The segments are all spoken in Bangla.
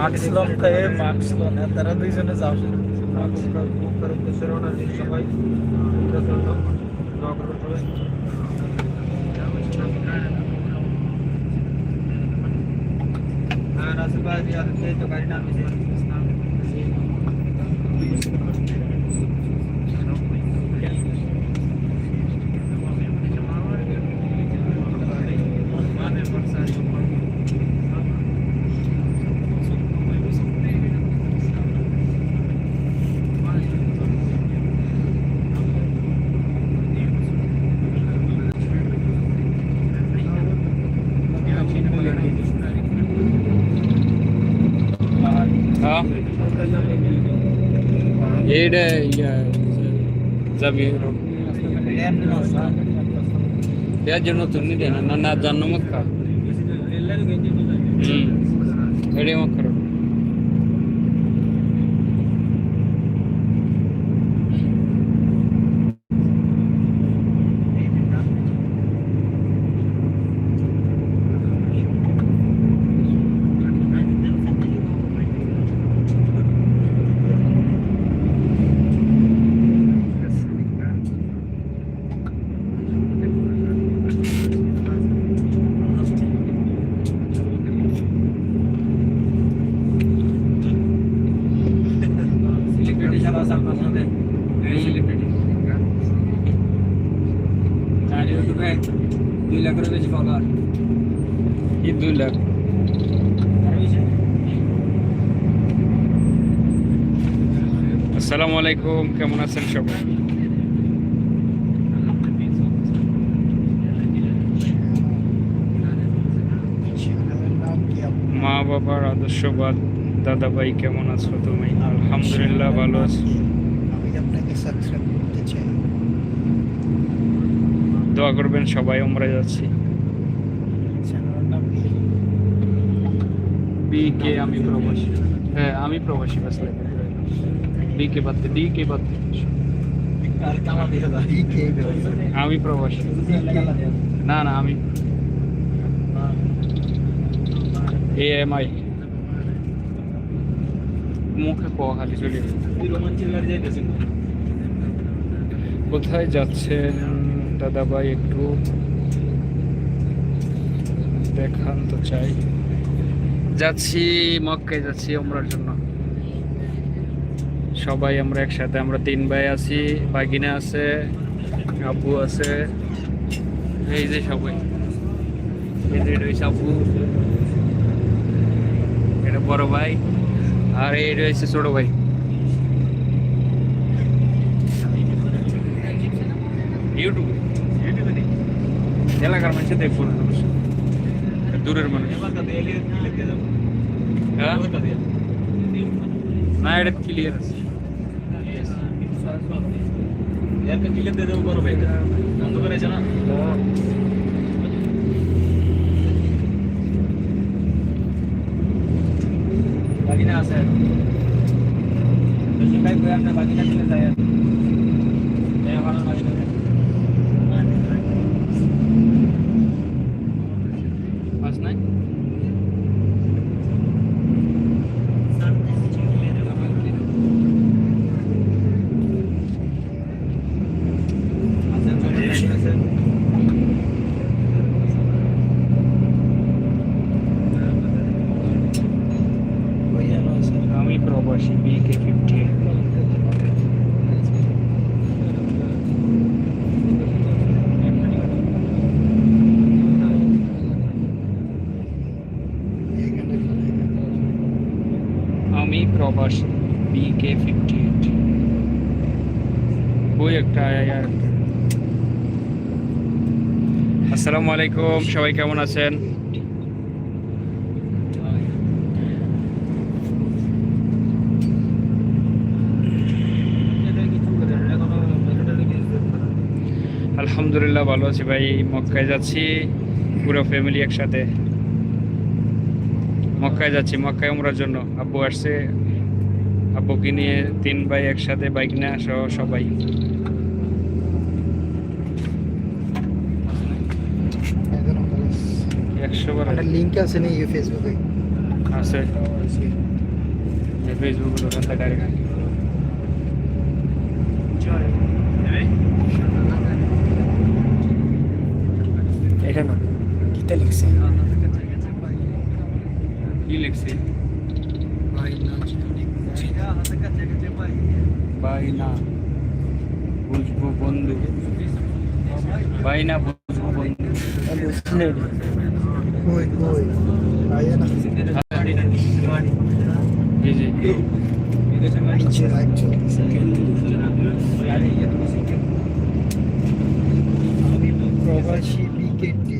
মাস্ক লন খায় মাস্ক লন তারা দুইজনে যাও উদ্দেশ্যে রওনা দিচ্ছি সবাই এটার জন্য দোয়া করবেন সবাই হ্যাঁ রাসেল ভাই আর এই তো গাড়ি নামিয়েছে হ্যাঁ এইটা ইয়া যাবি এর জন্য তুমি দেন না না জানো মত খা হুম এড়ে মত করো সেলিব্রিটি সারা সাল পছন্দের এই সেলিব্রিটি আর দুই লাখেরও বেশি ফলোয়ার এই দুই লাখ। আসসালামু আলাইকুম, কেমন আছেন সবাই? মা বাবার আদর্শবাদ দাদা ভাই কেমন আছো তুমি? আলহামদুলিল্লাহ ভালো আছি আমি আপনাকে সাবস্ক্রাইব করতে চাই দোয়া করবেন সবাই আমরা যাচ্ছি। বি কে আমি প্রবাসী। হ্যাঁ আমি প্রবাসী বাস বি কে বাদ ডি কে বাদ আমি প্রবাসী। না না আমি এ এম আই মুখে ক খালি চলে কোথায় যাচ্ছেন? দাদা ভাই একটু দেখান তো চাই। যাচ্ছি, মক্কায় যাচ্ছি আমরার জন্য। সবাই আমরা একসাথে, আমরা তিন ভাই আছি বাগিনা আছে, আব্বু আছে। এই যে সবাই। এই যে হচ্ছে আব্বু। এটা বড় ভাই। আর এই রয়েছে ছোট ভাই। ইউটিউবে। এলাকার মানুষ দেখব না অবশ্য। দূরের মানুষ হ্যাঁ না এটা ক্লিয়ার আছে ক্লিয়ার দিয়ে দেবো বড় ভাই বন্ধ করেছে না বাগিনা আছে ভাই কই আপনার বাগিনা চলে যায় ভালো বাগিনা পাস নাই ওই জানো স্যার আমি প্রবাসী বি কে ফিফটি এখানে প্রবাসী বি কে ফিফটি এইট ওই একটা আসসালামু আলাইকুম, সবাই কেমন আছেন? আলহামদুলিল্লাহ, ভালো আছি ভাই, মক্কায় যাচ্ছি, পুরো ফ্যামিলি একসাথে। মক্কায় যাচ্ছি, মক্কায় উমরার জন্য। আব্বু আসছে আব্বুকে নিয়ে তিন ভাই একসাথে বাইক নিয়ে সহ সবাই। একশো বার লিঙ্ক আছে নি ফেসবুকে আছে। ফেসবুক ওখান থেকে ডাইরেক্ট এটা না কিতা লিখছে? কি লিখছি ভাই না ভাই না বুঝব বন্ধু। ভাই না বুঝব বন্ধু। কই কই? আয়া না জি জি। নিচে রাখছো প্রবাসী বিকেটে।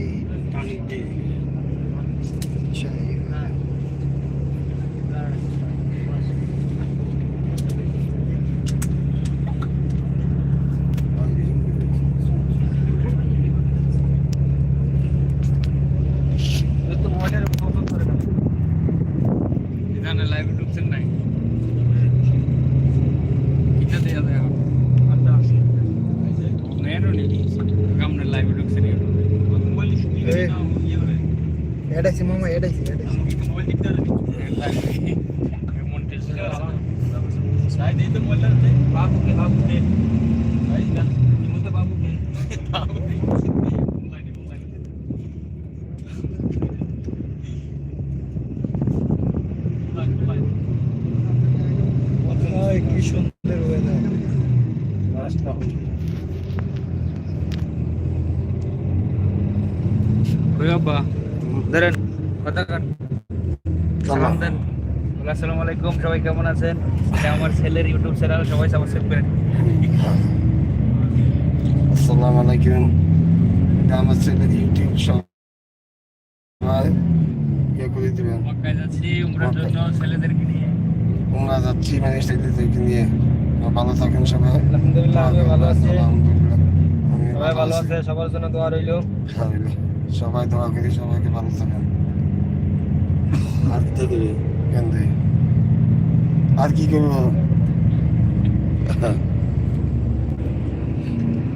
এখানে লাইভ ঢুকছেন নাই কিটা দেয়া দেয়া নেরুনি কামনে লাইভ ঢুকছেন এডাইছি মামা এডাইছি এডাইছি ওই কি সুন্দর ওয়েদার কই আব্বা ধরেন কথা কাট সালাম দেন বলে, আসসালামু আলাইকুম সবাই কেমন আছেন? এটা আমার ছেলের ইউটিউব চ্যানেল সবাই সাবস্ক্রাইব করেন আসসালামু আলাইকুম। এটা আমার ছেলের ইউটিউব সবাই ইয়ে করে দিবেন। মক্কায় যাচ্ছি উমরার জন্য ছেলেদেরকে নিয়ে। তোমরা যাচ্ছি মানে ছেলেদেরকে নিয়ে। ভালো থাকেন সবাই। আলহামদুলিল্লাহ আমি ভালো আছি। সবাই ভালো আছে সবার জন্য দোয়া রইল। সবাই দোয়া করি সবাইকে ভালো থাকেন। আর? আর কি করব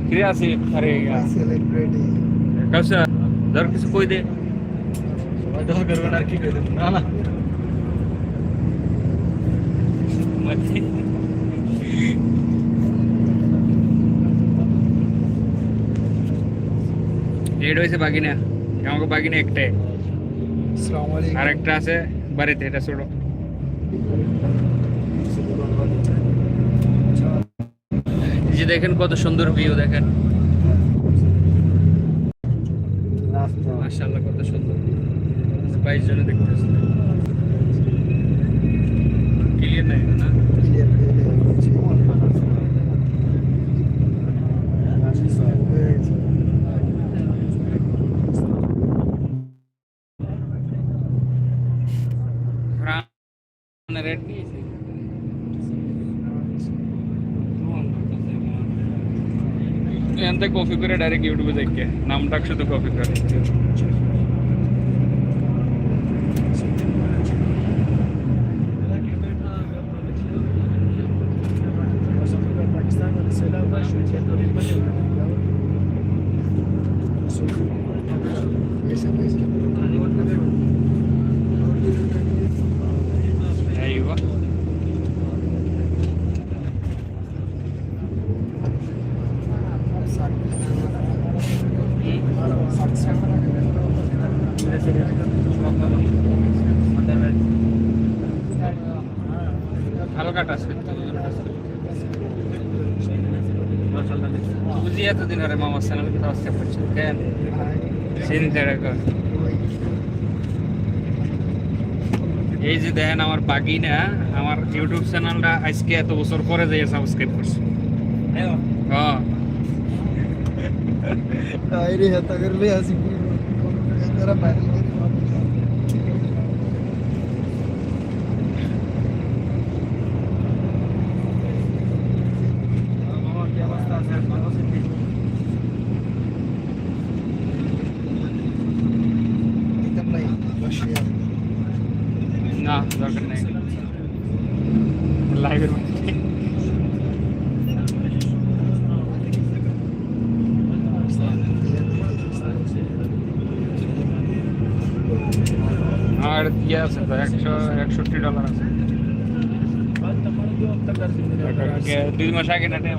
ফিরে আসি আরে সেলিব্রিটি কাউসা ধর কিছু কই দে সবাই দোয়া করবেন আর কি করবেন না না রেড হয়েছে বাগিনা আমাকে বাগিনা একটাই আসসালামু আলাইকুম আর একটা আছে বাড়িতে এটা ছোট এই যে দেখেন কত সুন্দর ভিউ দেখেন। মাশাআল্লাহ, কত সুন্দর। বাইশ জনে দেখতেছে। ক্লিয়ার নাই, না? কপি করে ডাইরেক্ট ইউটিউবে দেখে নামটা শুধু কপি করে এই যে দেখেন আমার বাগিনা আমার ইউটিউব চ্যানেলটা আজকে এত বছর পরে যাই সাবস্ক্রাইব করছে। হ্যাঁ।, হ্যাঁ। তাইরে না দরকার নেই লাইভের মধ্যে আর ইয়ে আছে? তো একশো, একষট্টি ডলার আছে। দুই মাস আগে না টাইম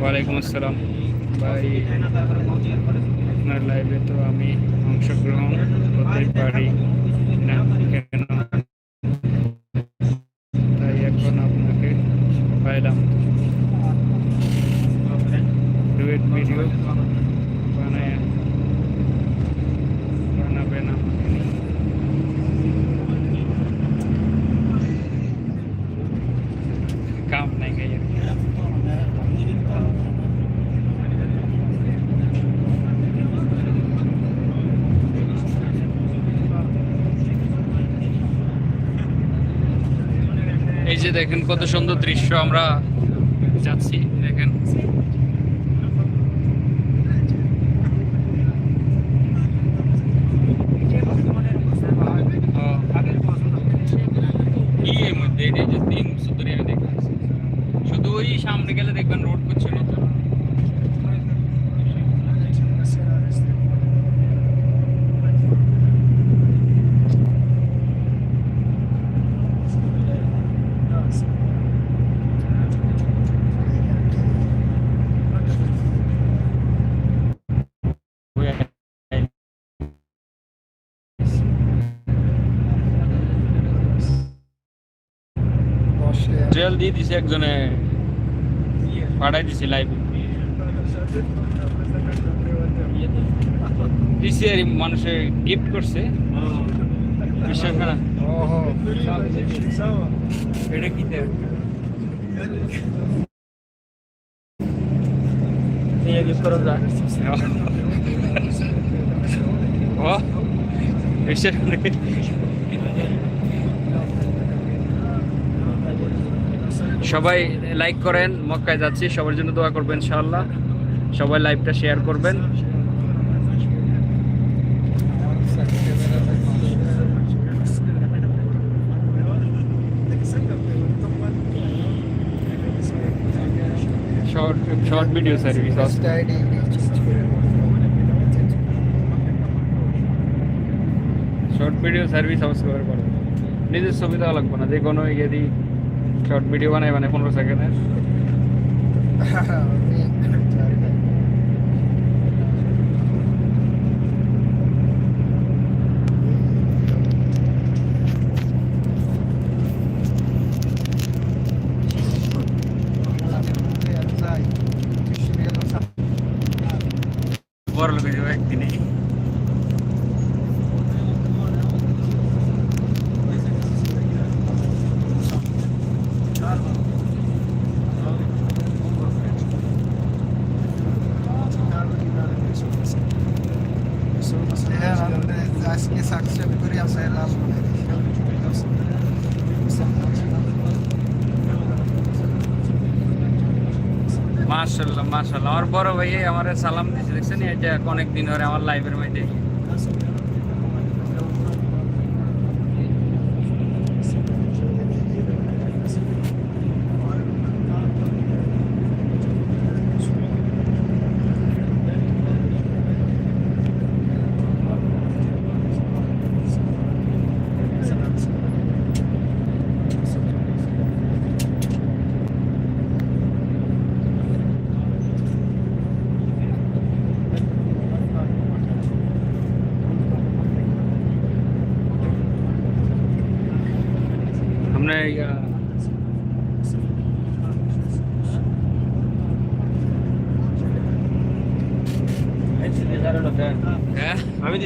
ওয়ালাইকুম আসসালাম। ভাই আপনার লাইভে তো আমি অংশগ্রহণ করতে পারি। দেখেন কত সুন্দর দৃশ্য আমরা যাচ্ছি দেখেন কি এর মধ্যে এটা যে তিন সুতরি আমি দেখলাম শুধু ওই সামনে গেলে দেখবেন রোড করছে নতুন ট্রেল দিয়ে দিছে একজনে। পাঠাই দিছে লাইভ দিছে আর মানুষে গিফট করছে। বিশ্বাস করা এটা কি দেয় ও বিশ্বাস করে সবাই লাইক করেন, মক্কায় যাচ্ছি, সবার জন্য দোয়া করবেন ইনশাআল্লাহ। সবাই লাইভটা শেয়ার করবেন। Short video service short video service করবেন নিজের সুবিধা লাগবে না, যে কোনো ইয়ে দিয়ে। শর্ট ভিডিও বানাই মানে পনেরো সেকেন্ডের। বড় লোক একদিনে মাশাল্লাহ আমার বড় ভাই আমার সালাম দিয়েছে দেখছেন? এটা অনেক দিন ধরে আমার লাইফের মধ্যে।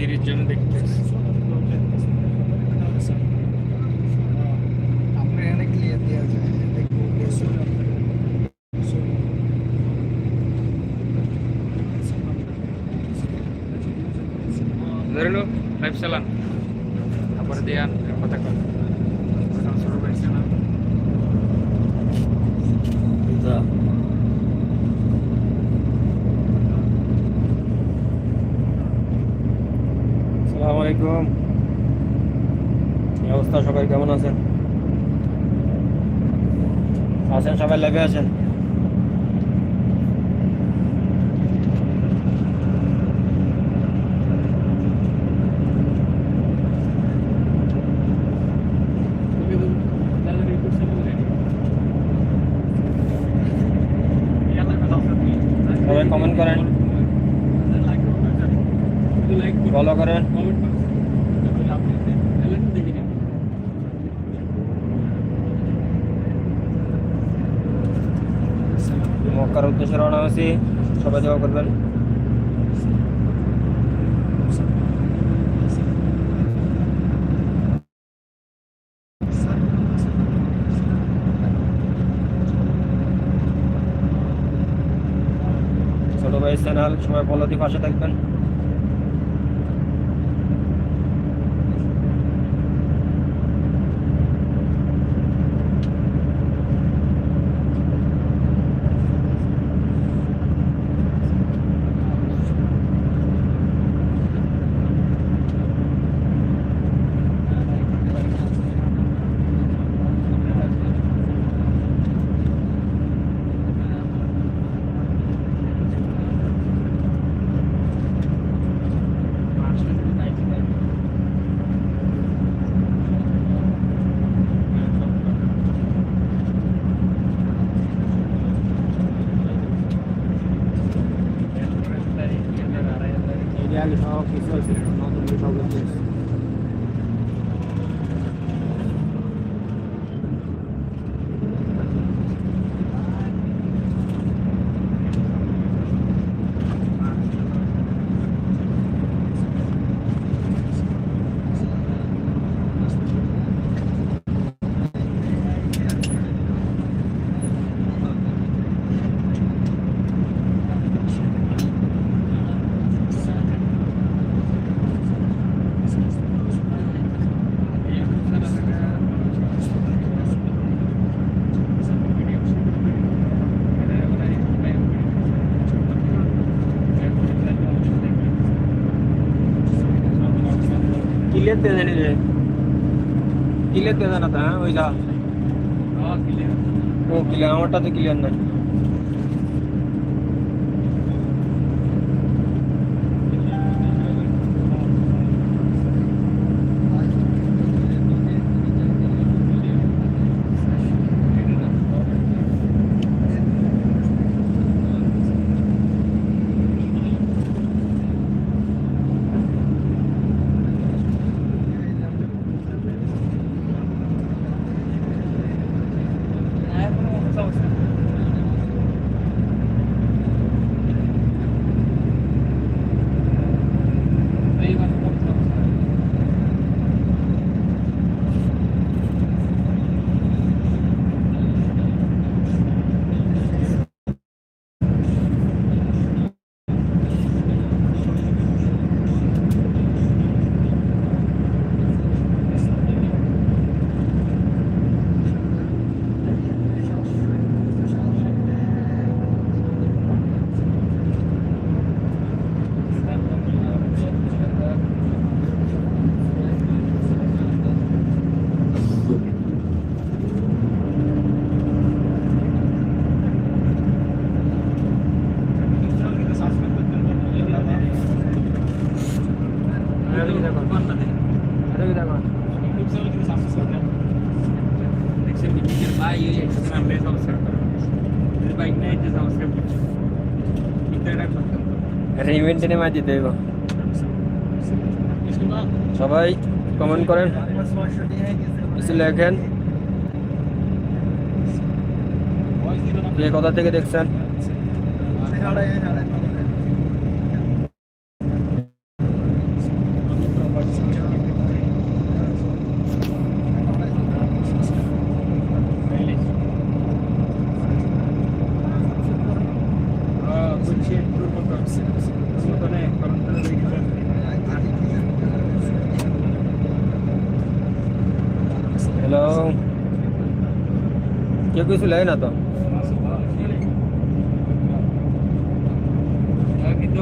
তিরিশ জন দেখতে আমরা এখানে ক্লিয়ার দেওয়া যায় দেখব ধরে লো লাইফ চালান তারপরে দিয়ে আন কথা কর শুরু করেছে না আসসালামু আলাইকুম কি অবস্থা সবাই কেমন আছেন আছেন সবাই লেগে আছেন? সবাই কমেন্ট করেন। ফলো করেন। রওনা সবাই দেওয়া করবেন। ছোট ভাই চ্যানেল ফলো দিয়ে পাশে থাকবেন আগে সব কিছু আছে নতুন সব ক্লিয়ার জানি ক্লিয়ার দিয়ে দেন হ্যাঁ ওই যা ও কিলে আমারটা তো ক্লিয়ার নাই। মাই দিতে হইব। সবাই কমেন্ট করেন। কিছু লেখেন। কোথা থেকে দেখছেন? কেউ কিছু লেয় না তো কিন্তু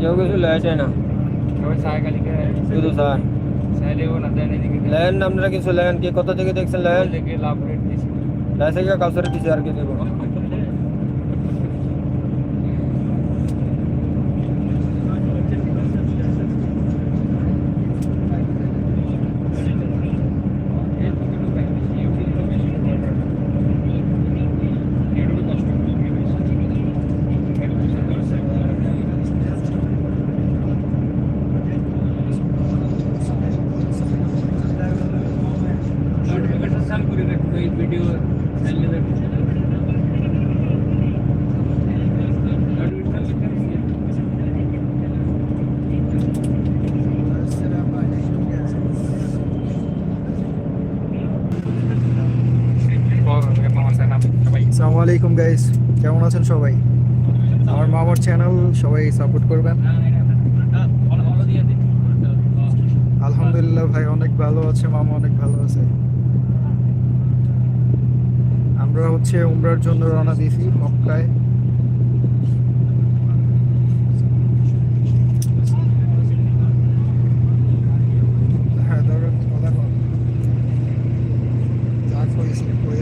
কেউ কিছু লেয় না সবাই সাইকেলিকে শুধু স্যার সাইলেও না জানি দিকে লেন আপনারা কিছু লেন কে কোথা থেকে দেখছেন লেন থেকে লাভ রেট দিছি লাইসে গিয়ে কাউসারে দিছে আর কি দেবো ভিডিও আসসালামু আলাইকুম গাইস কেমন আছেন সবাই? আমার মামার চ্যানেল সবাই সাপোর্ট করবেন। আলহামদুলিল্লাহ ভাই অনেক ভালো আছে মামা অনেক ভালো আছে। আমরা হচ্ছে উমরার জন্য রওনা দিয়েছি মক্কায়। হ্যাঁ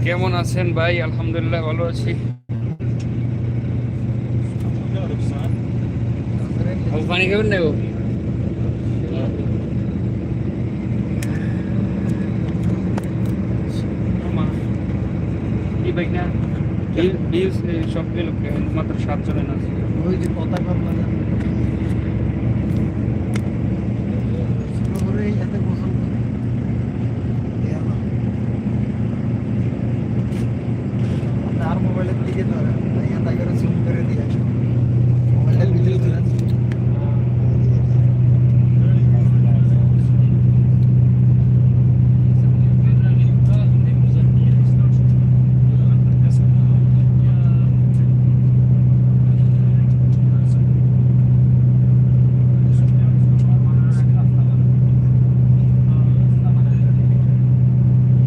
কেমন আছেন ভাই? আলহামদুলিল্লাহ ভালো আছি। পানি খাবেন না বাইক না বিউস সবগুলো মাত্র সাতজনের আছে ওই যে পতাকা মানে ওরে এত গোসল করে দেয়া না। আর মোবাইলের দিকে ধরে ইয়া তাকে জুম করে দিয়ে মোবাইলের ভিতরে ধরে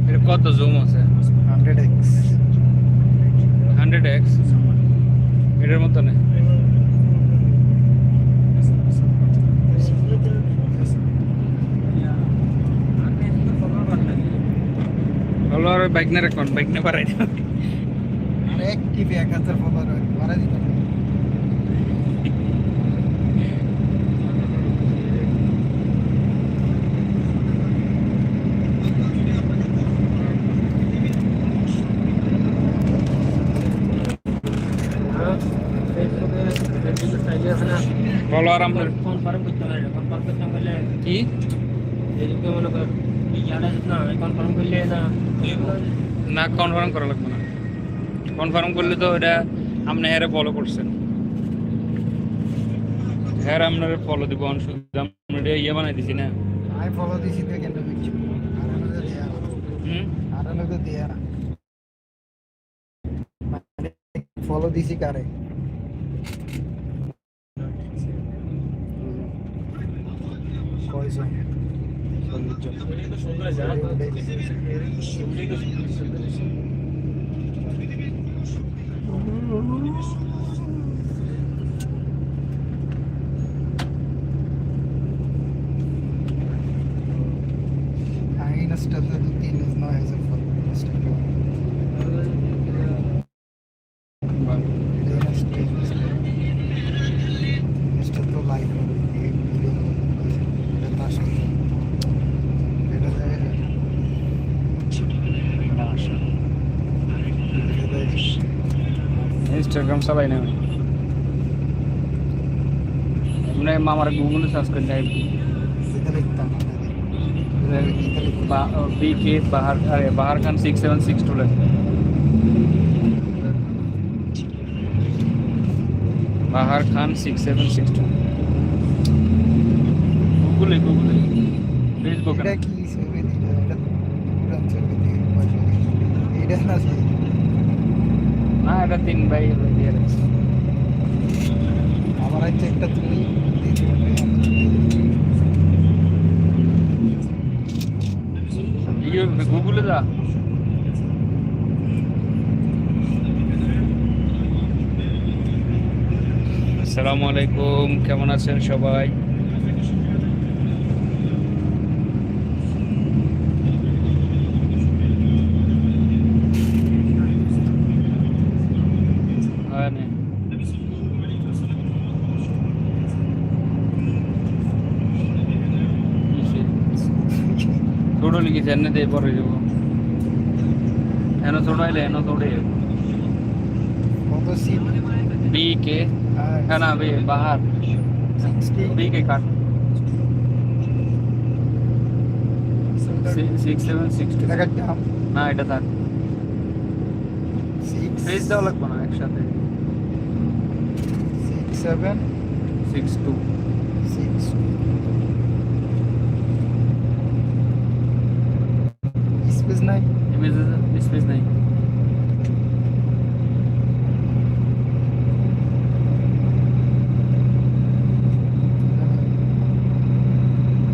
এটা কত জুম আছে। Hundred X. Hundred X? এটার মতো না বাইক না রাখুন বাইক না দেবেন এক টিভি এক হাজার ফলোয়ার মারা দিত না ফলোয়ার আপনার কনফার্ম করতে পারে কনফার্ম করতে পারলে কি এদিকে মনে কর ইয়ারা না কনফার্ম করলে না না কনফার্ম করা লাগবে না। কনফার্ম করলে তো এটা আপনি হ্যারে ফলো করছেন। হ্যাঁ আপনার ফলো দিব আমরা ইয়ে বানাই দিছি না। আমি ফলো দিছি তো কেন বুঝছ আর আমাদের দেয়া। না হুম? আর আমাদের দেয়া। না ফলো দিছি কারে? কয়জন? চল্লিশ জন্য। আমি ইনস্টাতে তো তিন নয় হাজার ফলো ইনস্টাগ্রাম ইনস্টা তো লাইভ হবে এই ভিডিও এটা তো আসলে এটা যায় না আসলে ইনস্টাগ্রাম চালাই না এমনি মামার গুগলে সার্চ করে যাই এটা লিখতাম বি কে বাহার আরে Bahar Khan six seven six two লেখ। Bahar Khan six seven six two গুগলে গুগলে ফেসবুকে এটা কি এটা দিয়ে দিয়ে। এটা না ছবি। তিন ভাই দিয়ে রাখছি আমার হচ্ছে একটা তুমি দিতে গুগলে যা। আসসালামু আলাইকুম কেমন আছেন সবাই হয় না লিখেছে এনে দিয়ে পরে যাব এনে আইলে এনে ছোটে কত সিট বি কে হ্যাঁ না B Bahar B K cut six seven six two না এটা থাক ফেস দেওয়া লাগবে না একসাথে six seven six two six space নাই ইমেজ স্পেস নাই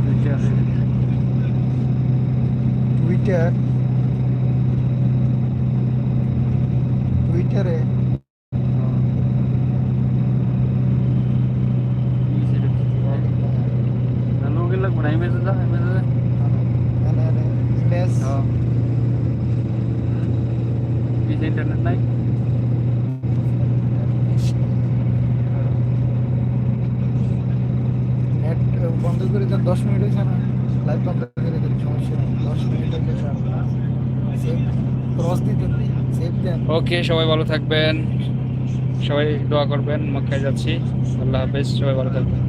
দুইটা আছে। টুইটার টুইটারে লোকের লাগবে না ইমেজ যা ইমেজ ইমেজ পিছে ইন্টারনেট নাই নেট বন্ধ করে দেন দশ মিনিট হয়েছে না লাইভ বন্ধ করে দেন সমস্যা নেই দশ মিনিট হলে সেভ ক্রস দিতে সেভ দেন ওকে সবাই ভালো থাকবেন। সবাই দোয়া করবেন মক্কায় যাচ্ছি। আল্লাহ হাফেজ সবাই ভালো থাকবেন।